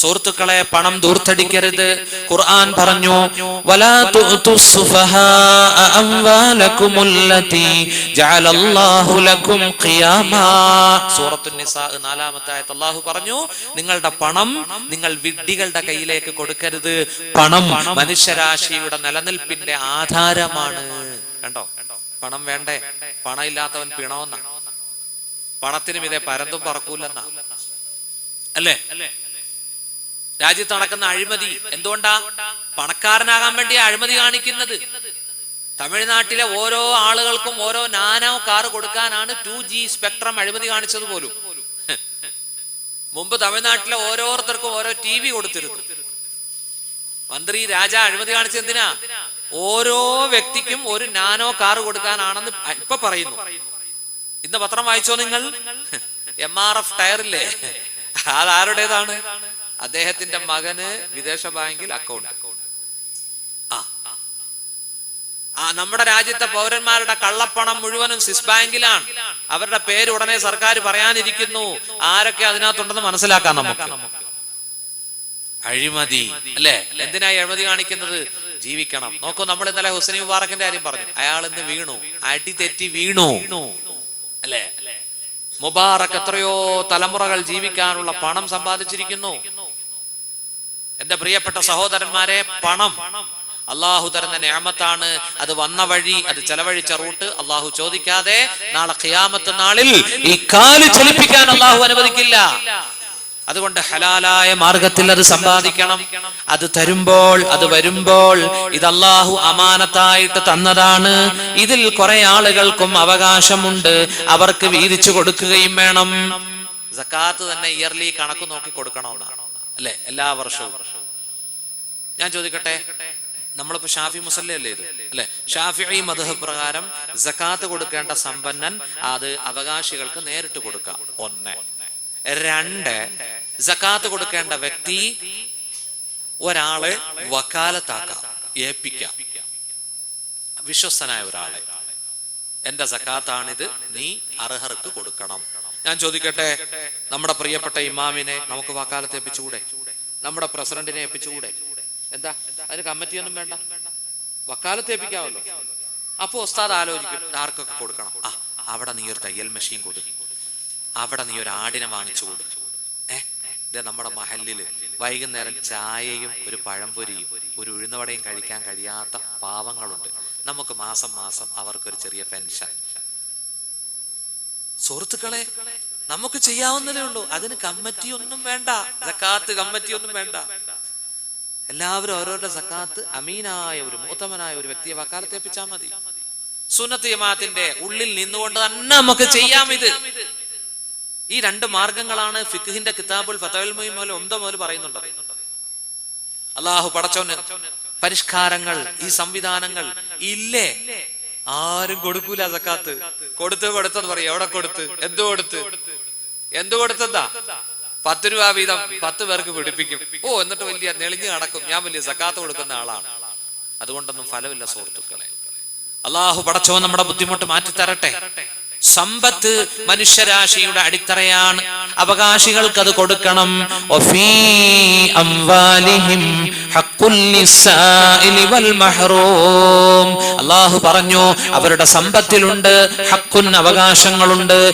സുഹൃത്തുക്കളെ പണം ദൂർത്തടിക്കരുത്. ഖുർആൻ പറഞ്ഞു വലാ തുഅ്തു ജഅലല്ലാഹു ലക്കും ഖിയാമാ. സൂറത്തുൻ നിസാ നാലാമത്തെ ആയത്ത് അല്ലാഹു പറഞ്ഞു നിങ്ങളുടെ പണം നിങ്ങൾ വിഡ്ഢികളുടെ കയ്യിലേക്ക് കൊടുക്കരുത്. പണം മനുഷ്യരാശിയുടെ നിലനിൽപ്പിന്റെ ആധാരമാണ്. കണ്ടോ? പണം വേണ്ടേ? പണം ഇല്ലാത്തവൻ പിണമെന്ന പണത്തിനും ഇതേ പരന്തും പറക്കൂലെന്ന അല്ലേ? രാജ്യത്ത് നടക്കുന്ന അഴിമതി എന്തുകൊണ്ടാ? പണക്കാരനാകാൻ വേണ്ടി അഴിമതി കാണിക്കുന്നത്. തമിഴ്നാട്ടിലെ ഓരോ ആളുകൾക്കും ഓരോ നാനോ കാർ കൊടുക്കാനാണ് ടു ജി സ്പെക്ട്രം അഴിമതി കാണിച്ചത് പോലും. മുമ്പ് തമിഴ്നാട്ടിലെ ഓരോരുത്തർക്കും ഓരോ ടി വി കൊടുത്തിരുന്നു. മന്ത്രി രാജ അഴിമതി കാണിച്ച എന്തിനാ? ഓരോ വ്യക്തിക്കും ഒരു നാനോ കാർ കൊടുക്കാനാണെന്ന് ഇപ്പൊ പറയുന്നു. ഇന്ന് പത്രം വായിച്ചോ നിങ്ങൾ? എം ആർ എഫ് ടയറില്ലേ? അത് ആരുടേതാണ് അദ്ദേഹത്തിന്റെ മകന് വിദേശ ബാങ്കിൽ അക്കൗണ്ട് ആ. നമ്മുടെ രാജ്യത്തെ പൗരന്മാരുടെ കള്ളപ്പണം മുഴുവനും സ്വിസ് ബാങ്കിലാണ് അവരുടെ പേര് ഉടനെ സർക്കാർ പറയാനിരിക്കുന്നു. ആരൊക്കെ അതിനകത്തുണ്ടെന്ന് മനസ്സിലാക്കാം നമുക്ക്. അഴിമതി അല്ലെ? എന്തിനായി അഴിമതി കാണിക്കുന്നത്? ജീവിക്കണം. നോക്കൂ നമ്മൾ ഇന്നലെ ഹുസൈൻ മുബാറക്കിന്റെ കാര്യം പറഞ്ഞു. അയാൾ ഇന്ന് വീണു. അടി തെറ്റി വീണു. അല്ലേ? മുബാറക്ക് എത്രയോ തലമുറകൾ ജീവിക്കാനുള്ള പണം സമ്പാദിച്ചിരിക്കുന്നു. എന്റെ പ്രിയപ്പെട്ട സഹോദരന്മാരെ പണം. അള്ളാഹു തരുന്ന ഞാമത്താണ് അത് വന്ന വഴി അത് ചെലവഴിച്ച റൂട്ട് അള്ളാഹു ചോദിക്കാതെ നാളെ ഖിയാമത്ത് നാളിൽ ഈ കാൽ ചലിപ്പിക്കാൻ അള്ളാഹു അനുവദിക്കില്ല. അതുകൊണ്ട് ഹലാലായ മാർഗത്തിൽ അത് സമ്പാദിക്കണം. അത് തരുമ്പോൾ അത് വരുമ്പോൾ ഇത് അള്ളാഹു അമാനത്തായിട്ട് തന്നതാണ്. ഇതിൽ കുറെ ആളുകൾക്കും അവകാശമുണ്ട്. അവർക്ക് വീതിച്ചു കൊടുക്കുകയും വേണം. സക്കാത്ത് തന്നെ ഇയർലി കണക്ക് നോക്കി കൊടുക്കണമെന്നാണ്. അല്ലെ? എല്ലാ വർഷവും. ഞാൻ ചോദിക്കട്ടെ? നമ്മളിപ്പോ ഷാഫി മുസല്ലല്ലേ ഇത്? അല്ലെ? ഷാഫി മധു പ്രകാരം ജക്കാത്ത് കൊടുക്കേണ്ട സമ്പന്നൻ അത് അവകാശികൾക്ക് നേരിട്ട് കൊടുക്കാം. ഒന്ന്. രണ്ട് ജക്കാത്ത് കൊടുക്കേണ്ട വ്യക്തി ഒരാളെ വക്കാലത്താക്കാം ഏൽപ്പിക്കാം. വിശ്വസ്തനായ ഒരാളെ. എന്റെ സക്കാത്താണിത് നീ അർഹർക്ക് കൊടുക്കണം. ഞാൻ ചോദിക്കട്ടെ നമ്മുടെ പ്രിയപ്പെട്ട ഇമാമിനെ നമുക്ക് വാക്കാലത്ത് ഏൽപ്പിച്ചുകൂടെ? നമ്മുടെ പ്രസിഡന്റിനെ ഏൽപ്പിച്ചുകൂടെ? എന്താ? അതിന് കമ്മിറ്റിയൊന്നും വേണ്ട. വക്കാലത്ത് ഏൽപ്പിക്കാമല്ലോ അപ്പൊ ഉസ്താദ് ആലോചിക്കും ആർക്കൊക്കെ കൊടുക്കണം? ആ അവിടെ നീ ഒരു തയ്യൽ മെഷീൻ കൊടുക്കും അവിടെ നീ ഒരു ആടിനെ വാങ്ങിച്ചു കൊടുക്കും ഇത് നമ്മുടെ മഹലിൽ വൈകുന്നേരം ചായയും ഒരു പഴംപൊരിയും ഒരു ഉഴുന്നവടയും കഴിക്കാൻ കഴിയാത്ത പാവങ്ങളുണ്ട്. നമുക്ക് മാസം മാസം അവർക്കൊരു ചെറിയ പെൻഷൻ സുഹൃത്തുക്കളെ നമുക്ക് ചെയ്യാവുന്നതേ ഉള്ളൂ. അതിന് കമ്മിറ്റി ഒന്നും വേണ്ട. സക്കാത്ത് കമ്മിറ്റി ഒന്നും വേണ്ട. എല്ലാവരും ഓരോരുടെ സക്കാത്ത് അമീനായ ഒരു മൂത്തമനായ ഒരു വ്യക്തിയെ വക്കാലത്ത് ഏൽപ്പിച്ചാൽ മതി. സുന്നത്ത് ജമാഅത്തിന്റെ ഉള്ളിൽ നിന്നുകൊണ്ട് തന്നെ നമുക്ക് ചെയ്യാം ഇത്. ഈ രണ്ട് മാർഗങ്ങളാണ് ഫിഖിന്റെ കിതാബുൽ ഫതവൽ മുഹിം ഒമ്പത് മുതൽ പറയുന്നുണ്ട്. അള്ളാഹു പടച്ചോന് പരിഷ്കാരങ്ങൾ ഈ സംവിധാനങ്ങൾ ഇല്ലേ? ആരും കൊടുക്കൂല സക്കാത്ത്. കൊടുത്ത് കൊടുത്തെന്ന് പറയും. എവിടെ കൊടുത്ത്? എന്ത് കൊടുത്ത്? എന്ത് കൊടുത്തെന്താ? പത്ത് രൂപ വീതം പത്ത് പേർക്ക് പിടിപ്പിക്കും. ഓ എന്നിട്ട് വലിയ നെളിഞ്ഞു നടക്കും. ഞാൻ വലിയ സക്കാത്ത് കൊടുക്കുന്ന ആളാണ്. അതുകൊണ്ടൊന്നും ഫലമില്ല സുഹൃത്തുക്കളെ. അള്ളാഹു പടച്ചോ നമ്മുടെ ബുദ്ധിമുട്ട് മാറ്റി തരട്ടെ സമ്പത്ത് മനുഷ്യരാശിയുടെ അടിത്തറയാണ്. അവകാശികൾക്ക് അത് കൊടുക്കണം അള്ളാഹു പറഞ്ഞു അവരുടെ സമ്പത്തിലുണ്ട് ഹക്കുൻ അവകാശങ്ങളുണ്ട്.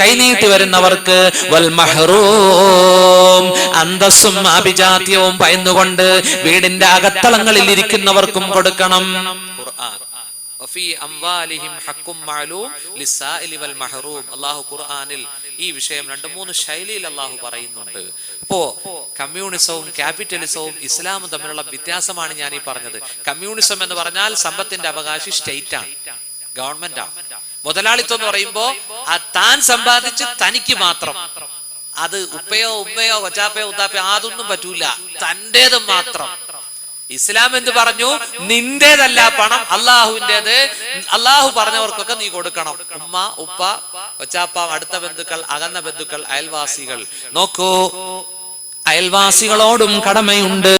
കൈനീട്ടി വരുന്നവർക്ക് വൽ മഹ്റൂം. അന്തസ്സും അഭിജാത്യവും പയന്നുകൊണ്ട് വീടിന്റെ അകത്തളങ്ങളിൽ ഇരിക്കുന്നവർക്കും കൊടുക്കണം. അല്ലാഹു ഖുർആനിൽ ഈ വിഷയം രണ്ട് മൂന്ന് ശൈലിയിൽ അല്ലാഹു പറയുന്നുണ്ട്. ഇപ്പോ കമ്മ്യൂണിസവും ക്യാപിറ്റലിസവും ഇസ്ലാമും തമ്മിലുള്ള വ്യത്യാസമാണ് ഞാൻ ഈ പറഞ്ഞത്. കമ്മ്യൂണിസം എന്ന് പറഞ്ഞാൽ സമ്പത്തിന്റെ അവകാശി സ്റ്റേറ്റ് ആണ് ഗവൺമെന്റ്. ആണ് മുതലാളിത്തം എന്ന് പറയുമ്പോ ആ താൻ സമ്പാദിച്ച് തനിക്ക് മാത്രം. അത് ഉപ്പയോ ഉമ്മയോ കൊച്ചാപ്പയോ ഉത്താപ്പയോ അതൊന്നും പറ്റൂല. തന്റേത് മാത്രം. ഇസ്ലാം എന്ത് പറഞ്ഞു? നിന്റേതല്ല പണം അള്ളാഹുവിന്റെത് അള്ളാഹു പറഞ്ഞവർക്കൊക്കെ നീ കൊടുക്കണം. ഉമ്മ ഉപ്പ ഒച്ചാപ്പ അടുത്ത ബന്ധുക്കൾ അകന്ന ബന്ധുക്കൾ അയൽവാസികൾ. നോക്കൂ അയൽവാസികളോടും കടമയുണ്ട്.